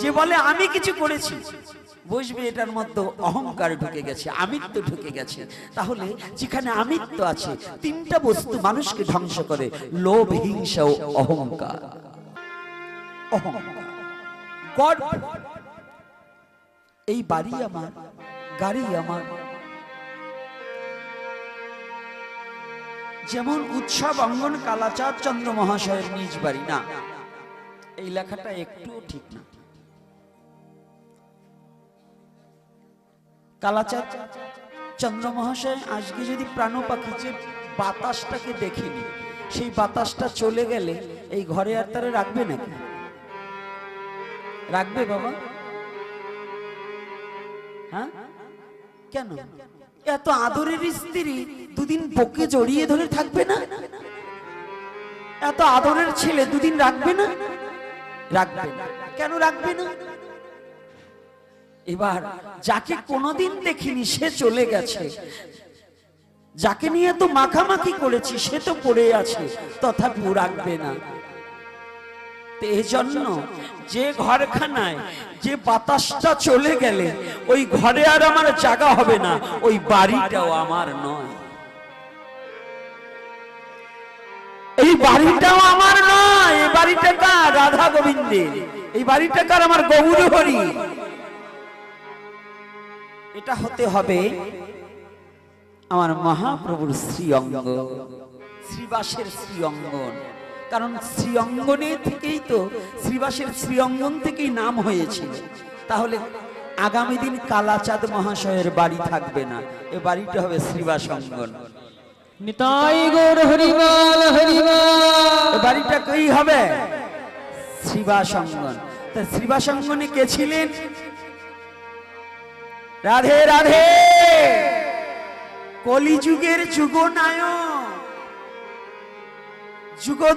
যে বলে, আমি কিছু করেছি। বুঝবে এটার মধ্যে অহংকার ঢুকে গেছে, আমিত্ব ঢুকে গেছে। তাহলে যেখানে আমিত্ব আছে, তিনটা বস্তু মানুষকে ধ্বংস করে, লোভ, হিংসা ও অহংকার। অহংকার। এই বাড়ি আমার, গাড়ি আমার। যেমন উৎসব, অঙ্গন, কালাচাঁদ চন্দ্র মহাশয়ের নিজ বাড়ি। না, এই লেখাটা একটুও ঠিক না। কালাচাঁদ চন্দ্র মহাশয় আজকে যদি প্রাণ পাখি বাতাসটাকে দেখিনি, সেই বাতাসটা চলে গেলে এই ঘরে আর তারা রাখবে নাকি? রাখবে বাবা? হ্যাঁ? কেন? এত আদরের স্ত্রী দুদিন বকে জড়িয়ে ধরে থাকবে না? এত আদরের ছেলে দুদিন রাখবে না? রাখবে কেন রাখবে না? এবার যাকে কোনোদিন দেখিনি, সে চলে গেছে। যাকে নিয়ে তো মাখামাখি করেছি, সে তো পড়ে আছে তথাপিও রাখবে না। তো এই জন্য যে ঘরখানায় যে বাতাসটা চলে গেলে, ওই ঘরে আর আমার জায়গা হবে না, ওই বাড়িটাও আমার নয়। এই বাড়িটাও আমার নয়, এই বাড়িটা কার? রাধা গোবিন্দের। এই বাড়িটা কার? আমার গৌর হরি। এটা হতে হবে আমার মহাপ্রভুর শ্রী অঙ্গ শ্রীবাসের শ্রী অঙ্গন কারণ শ্রী অঙ্গনে থেকেই তো শ্রীবাসের শ্রী অঙ্গন থেকেই নাম হয়েছিল। তাহলে আগামী দিন কালাচাঁদ মহাশয়ের বাড়ি থাকবে না। এ বাড়িটা হবে শ্রীবাস অঙ্গন নিতাই গৌর হরিবাল হরিবাল বাড়িটা কই হবে? শ্রীবাস অঙ্গন তা শ্রীবাস অঙ্গনে কে ছিলেন? রাধে রাধে। কলিযুগের যুগ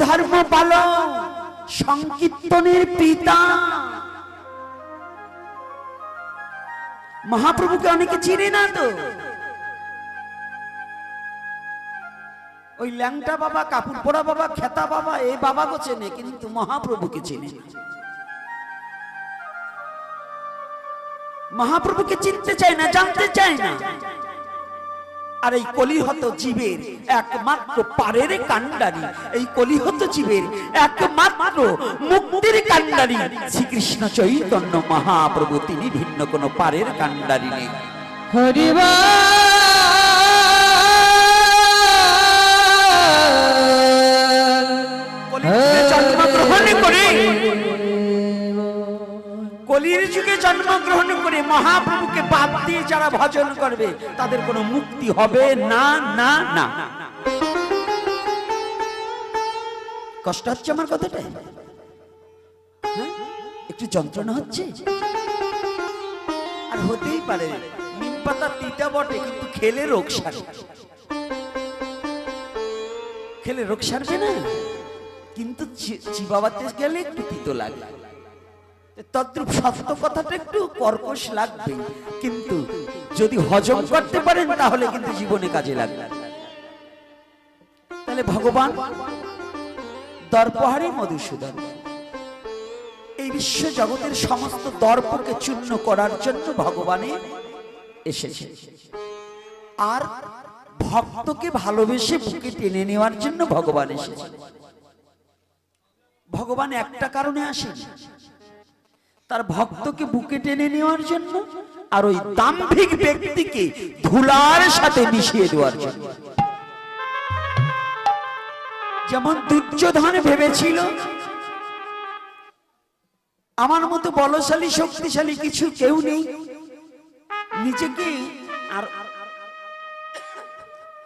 ধর্ম পালক, সংকীর্তনের পিতা। মহাপ্রভুকে অনেকে চিনে না তো? ওই ল্যাংটা বাবা কাপড় পরা বাবা, খেতা বাবা এই বাবাকে চেনে, কিন্তু মহাপ্রভুকে চেনে। মহাপ্রভুকে চিনতে চায় না, জানতে চায় না। আর এই কলিহত জীবের একমাত্র পারের কান্ডারি এই কলিহত জীবের একমাত্র মুক্তির কান্ডারি শ্রীকৃষ্ণ চৈতন্য মহাপ্রভু। তিনি ভিন্ন কোন পারের কান্ডারি নেই। কলির যুগে জন্মগ্রহণ করে মহাপ্রভুকে বাদ দিয়ে যারা ভজন করবে, তাদের কোনো মুক্তি হবে না না না। কষ্ট হচ্ছে আমার কথাটা? হ্যাঁ? একটু যন্ত্রণা হচ্ছে? আর হতেই পারে, নিম পাতা তিতা বটে, কিন্তু খেলে রোগ সারে। খেলে রোগ সারবে না? কিন্তু চিবাবাতে গেলে একটু তিতো লাগে। তদ্রুপ সত্য কথাটা একটু কর্কশ লাগবে। কিন্তু যদি হজম করতে পারেন, তাহলে কিন্তু জীবনে কাজে লাগবে। তাহলে ভগবান দর্পহারী মধুসূদন, এই বিশ্ব জগতের সমস্ত দর্পকে চূর্ণ করার জন্য ভগবানে এসেছে আর ভক্তকে ভালোবেসে বুকে টেনে নেওয়ার জন্য ভগবান এসেছে ভগবান একটা কারণে আসেন। তার ভক্তকে বুকে টেনে নেওয়ার জন্য আর ওই দাম্ভিক ব্যক্তিকে ধুলার সাথে মিশিয়ে দেওয়ার জন্য। যেমন দুর্যোধন ভেবেছিল, আমার মতো বলশালী, শক্তিশালী কিছু কেউ নেই। নিজেকে আর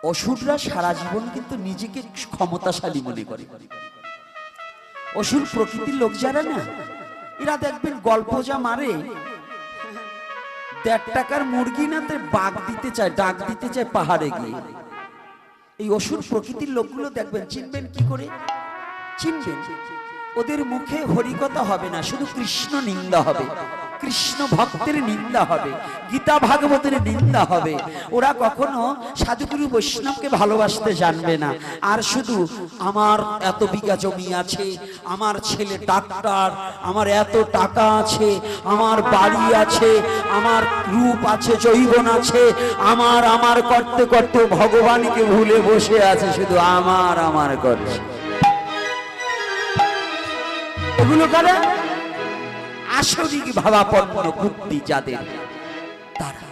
অসুররা সারা জীবন কিন্তু নিজেকে ক্ষমতাশালী মনে করে। অসুর প্রকৃতির লোক যারা না এরা দেখবেন গল্প যা মারে। দেড় টাকার মুরগি না বাঘ দিতে চায়, ডাক দিতে চায় পাহাড়ে গিয়ে। এই অসুর প্রকৃতির লোকগুলো দেখবেন চিনবেন কি করে? চিনবেন। ওদের মুখে হরিকতা হবে না, শুধু কৃষ্ণ নিন্দা হবে। কৃষ্ণ ভক্তের নিন্দা হবে, গীতা ভাগবতের নিন্দা হবে। ওরা কখনো সাধুগুরু বৈষ্ণবকে ভালোবাসতে জানবে না। আর শুধু আমার এত বিঘা জমি আছে, আমার ছেলে ডাক্তার, আমার এত টাকা আছে, আমার বাড়ি আছে, আমার রূপ আছে, জৈবন আছে, আমার আমার করতে করতে ভগবানকে ভুলে বসে আছে, শুধু আমার আমার করছে। এগুলো আসরিক ভাবাপন্ন বুদ্ধি যাদের, তারা।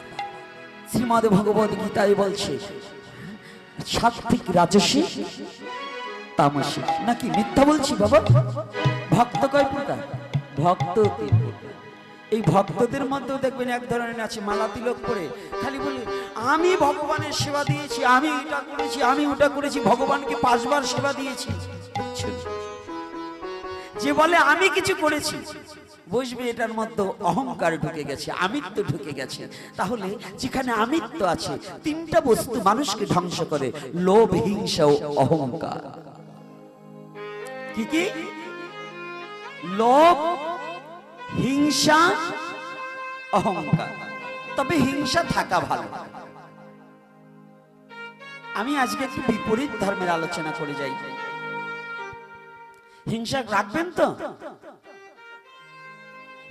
শ্রীমদ ভগবত গীতায় বলছে সাত্বিক রাজসী তামসিক নাকি মিথ্যা বলছি বাবা? ভক্ত কয় প্রকার? ভক্ত এই ভক্তদের মধ্যেও দেখবেন এক ধরনের আছে মালা তিলক করে খালি বলি, আমি ভগবানের সেবা দিয়েছি, আমি এটা করেছি, আমি ওটা করেছি, ভগবানকে পাঁচবার সেবা দিয়েছি। যে বলে, আমি কিছু করেছি বুঝবে এটার মধ্যে অহংকার ঢুকে গেছে, আমিত্ব ঢুকে গেছে। তাহলে যেখানে আমিত্ব আছে, তিনটা বস্তু মানুষকে ধ্বংস করে, লোভ, হিংসা ও অহংকার। কি কি? লোভ, হিংসা, অহংকার। তবে হিংসা থাকা ভালো। আমি আজকে একটু বিপরীত ধর্মের আলোচনা করে যাই। হিংসা রাখবেন তো?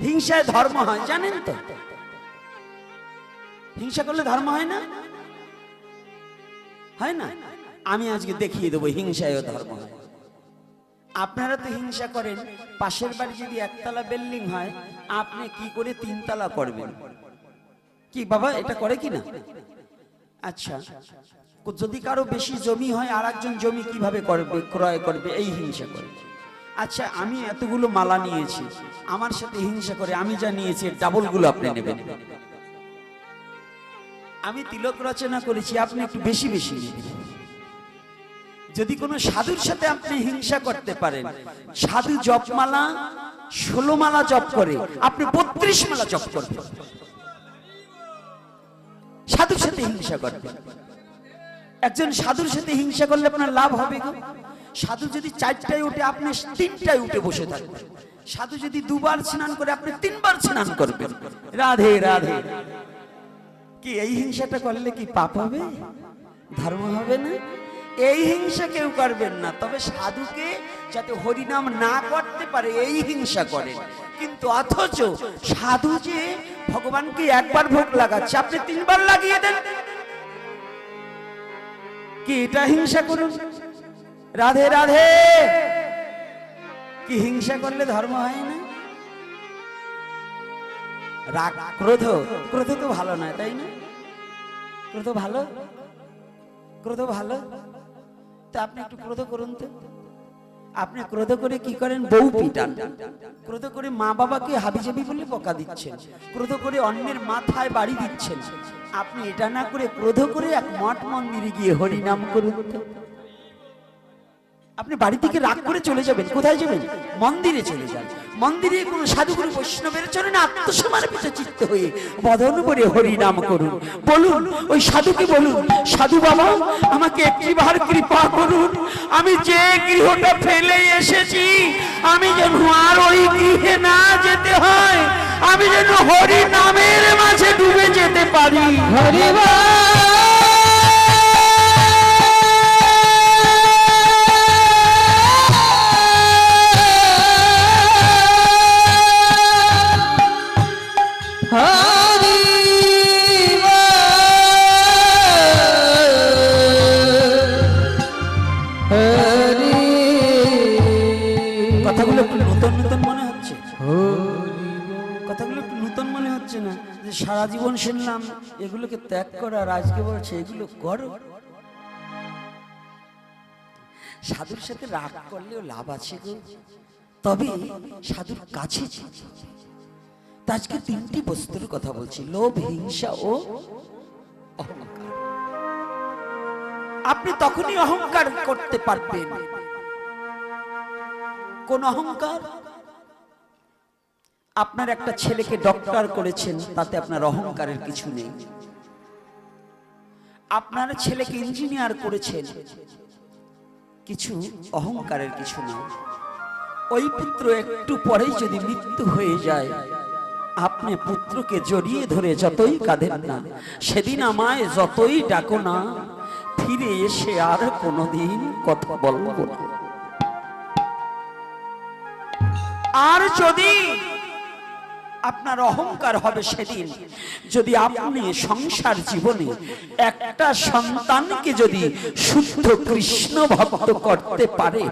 হিংসায় ধর্ম হয়, জানেন তো? হিংসা করলে ধর্ম হয় না? হয় না? আমি আজকে দেখিয়ে দেবো, হিংসায়ও ধর্ম আপনারা তো হিংসা করেন, পাশের বাড়ি যদি একতলা বিল্ডিং হয়, আপনি কি করে তিনতলা করবেন? কি বাবা, এটা করে কি না? আচ্ছা যদি কারও বেশি জমি হয় আর জমি কীভাবে করবে, ক্রয় করবে, এই হিংসা করে। আচ্ছা আমি এতগুলো মালা নিয়েছি। আমার সাথে হিংসা করে, আমি যা নিয়েছি ডাবলগুলো আপনি নেবেন। আমি তিলক রচনা করেছি, আপনি একটু বেশি বেশি যদি কোনো সাধুর সাথে আপনি হিংসা করতে পারেন, সাধু জপমালা ষোলো মালা জপ করে, আপনি বত্রিশ মালা জপ করবেন। সাধুর সাথে হিংসা করবেন। একজন সাধুর সাথে হিংসা করলে আপনার লাভ হবে গো। সাধু যদি চারটায় উঠে আপনি তিনটায় উঠে বসে থাকবেন। সাধু যদি দুবার স্নান করে, আপনি তিনবার স্নান করবেন। রাধে রাধে। কি, এই হিংসাটা করলে কি পাপ হবে? ধর্ম হবে না? এই হিংসা কেউ করবেন না। তবে সাধুকে যাতে হরিনাম না করতে পারে, এই হিংসা করেন। কিন্তু অথচ সাধু যে ভগবানকে একবার ভোগ লাগাচ্ছে, আপনি তিনবার লাগিয়ে দেন। কি, এটা হিংসা করুন? রাধে রাধে। কি হিংসা করলে ধর্ম হয় না? রাগ, ক্রোধ ক্রোধ তো ভালো নয়, তাই না? ক্রোধ ভালো? ক্রোধ ভালো? তা আপনি একটু ক্রোধ করুন তো। আপনি ক্রোধ করে কি করেন? বউ পিটান। ক্রোধ করে মা বাবাকে হাবিজাবি বলে বকা দিচ্ছেন। ক্রোধ করে অন্যের মাথায় বাড়ি দিচ্ছেন। আপনি এটা না করে ক্রোধ করে এক মঠ মন্দিরে গিয়ে হরি নাম করুন। আপনি বাড়ি থেকে রাগ করে চলে যাবেন। কোথায় যাবেন? মন্দিরে চলে যান। মন্দিরে কোন সাধুগুরু বৈষ্ণবের চরণে আত্মসমর্পিত চিত্ত হয়ে বদন করে হরি নাম করুন। বলুন, ওই সাধুকে বলুন, সাধু বাবা, আমাকে একটিবার কৃপা করুন। আমি যে গৃহটা ফেলে এসেছি, আমি যেন আর ওই গৃহে না যেতে হয়, আমি যেন হরি নামের মাঝে ডুবে যেতে পারি। কথাগুলো এগুলোকে ত্যাগ করো আর আজকে বলছে এগুলো করো। সাধুর সাথে রাগ করলেও লাভ আছে গো। তবে সাধুর কাছে আজকে তিনটি বস্তুর কথা বলছি, লোভ, হিংসা ও অহংকার। আপনি তখনই অহংকার করতে পারবেন। কোন অহংকার আপনার একটা ছেলেকে ডক্টর করেছেন, তাতে আপনার অহংকারের কিছু নেই। আপনার ছেলেকে ইঞ্জিনিয়ার করেছেন, কিছু অহংকারের কিছু নেই। ওই পুত্র একটু পরেই যদি মৃত্যু হয়ে যায়, আপনি পুত্রকে জড়িয়ে ধরে যতই কাঁদেন না, সেদিন আমায় যতই ডাকো না, ফিরে এসে আর কোনোদিন কথা বলব না। আর যদি আপনার অহংকার হবে সেদিন। যদি আপনি সংসার জীবনে একটা সন্তানকে যদি শুদ্ধ কৃষ্ণ ভক্ত করতে পারে,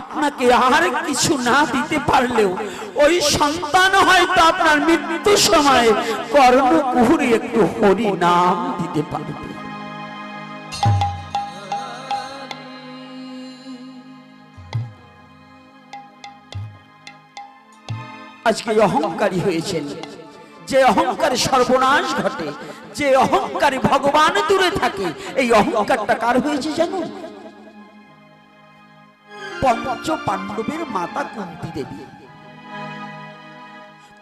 আপনাকে আর কিছু না দিতে পারলেও ওই সন্তান হয়তো আপনার মৃত্যু সময়ে কর্ণকুহুরে একটু হরি নাম দিতে পারবে। আজকে অহংকারী হয়েছেন। যে অহংকারে সর্বনাশ ঘটে, যে অহংকারে ভগবান দূরে থাকে, এই অহংকারটা কার হয়েছে জানো? পঞ্চ পাণ্ডবের মাতা কুন্তি দেবী।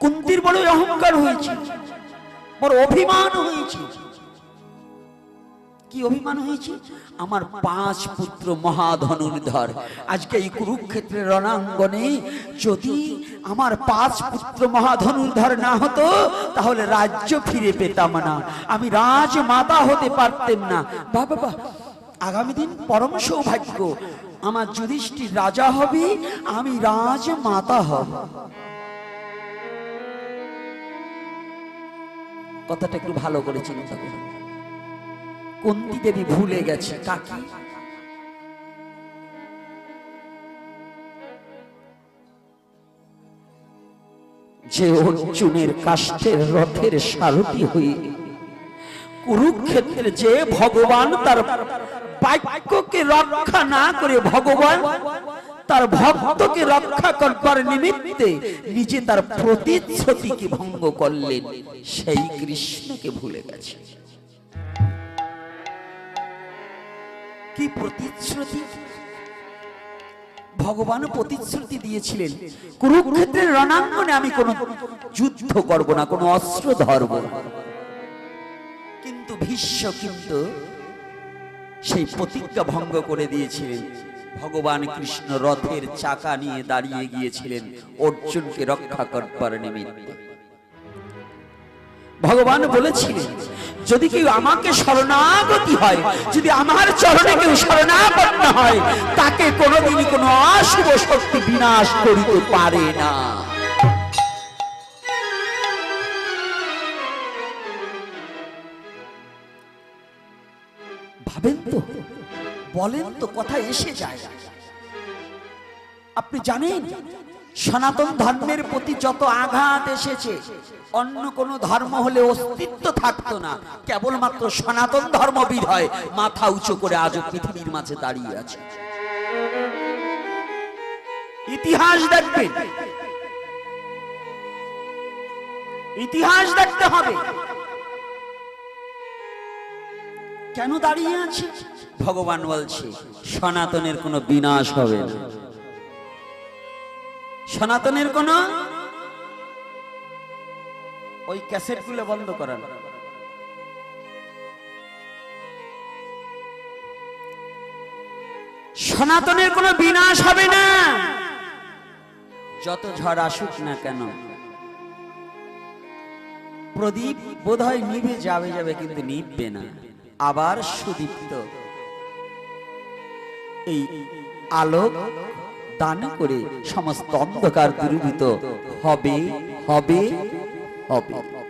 কুন্তির বড় অহংকার হয়েছে, বড় অভিমান হয়েছে। কি অভিমান হয়েছে? আমার পাঁচ পুত্র মহাধনুর্ধর। আজকে এই কুরুক্ষেত্রের রণাঙ্গনে যদি আমার পাঁচ পুত্র মহাধনুর্ধর না হতো, তাহলে রাজ্য ফিরে পেতাম না। আমি রাজমাতা হতে পারতেম না। বাবা বাবা, আগামী দিন পরম সৌভাগ্য। আমার যুধিষ্ঠির রাজা হবে, আমি রাজমাতা হব। কথাটা একটু ভালো করে চিন্তা করুন। কুন্তি দেবী ভুলে গেছে কাকি যে অর্জুনের কাষ্ঠের রথের সারথি হয়ে কুরুক্ষেত্রে যে ভগবান তার বাক্যকে রক্ষা না করে ভগবান, তার ভক্তকে রক্ষা করবার নিমিত্তে নিজে তার প্রতিশ্রুতিকে ভঙ্গ করলেন, সেই কৃষ্ণকে ভুলে গেছে। কি প্রতিশ্রুতি? ভগবান প্রতিশ্রুতি দিয়েছিলেন, কুরুক্ষেত্রের রণাঙ্গনে আমি কোন যুদ্ধ করব না, কোনো অস্ত্র ধরব কিন্তু ভীষ্ম কিন্তু সেই প্রতিজ্ঞা ভঙ্গ করে দিয়েছিলেন। ভগবান কৃষ্ণ রথের চাকা নিয়ে দাঁড়িয়ে গিয়েছিলেন অর্জুনকে রক্ষা করবার নিমিত্তে। ভগবান বলেছিলেন, যদি কেউ আমাকে শরণাগতি হয়, যদি আমার চরণে কেউ শরণাপন্ন হয়, তাকে কোনোদিন কোনো অশুভ শক্তি বিনাশ করিতে পারে না। ভাবেন তো, বলেন তো, কথা এসে যায়। আপনি জানেন সনাতন ধর্মের প্রতি যত আঘাত এসেছে, অন্য কোন ধর্ম হলে অস্তিত্ব থাকতো না। কেবলমাত্র সনাতন ধর্মবিদ হয় মাথা উঁচু করে আজও পৃথিবীর মাঝে দাঁড়িয়ে আছে। ইতিহাস দেখবেন ইতিহাস দেখতে হবে। কেন দাঁড়িয়ে আছে? ভগবান বলছে, সনাতনের কোনো বিনাশ হবে না। সনাতনের কোন? ওই ক্যাসেটগুলো বন্ধ করান। সনাতনের কোনো বিনাশ হবে না। যত ঝড় আসুক না কেন, প্রদীপ বোধহয় নিভে যাবে যাবে কিন্তু নিভবে না। আবার সুদীপ্ত। এই আলোক দান করে সমস্ত অন্ধকার দূরীভূত হবে হবে হবে।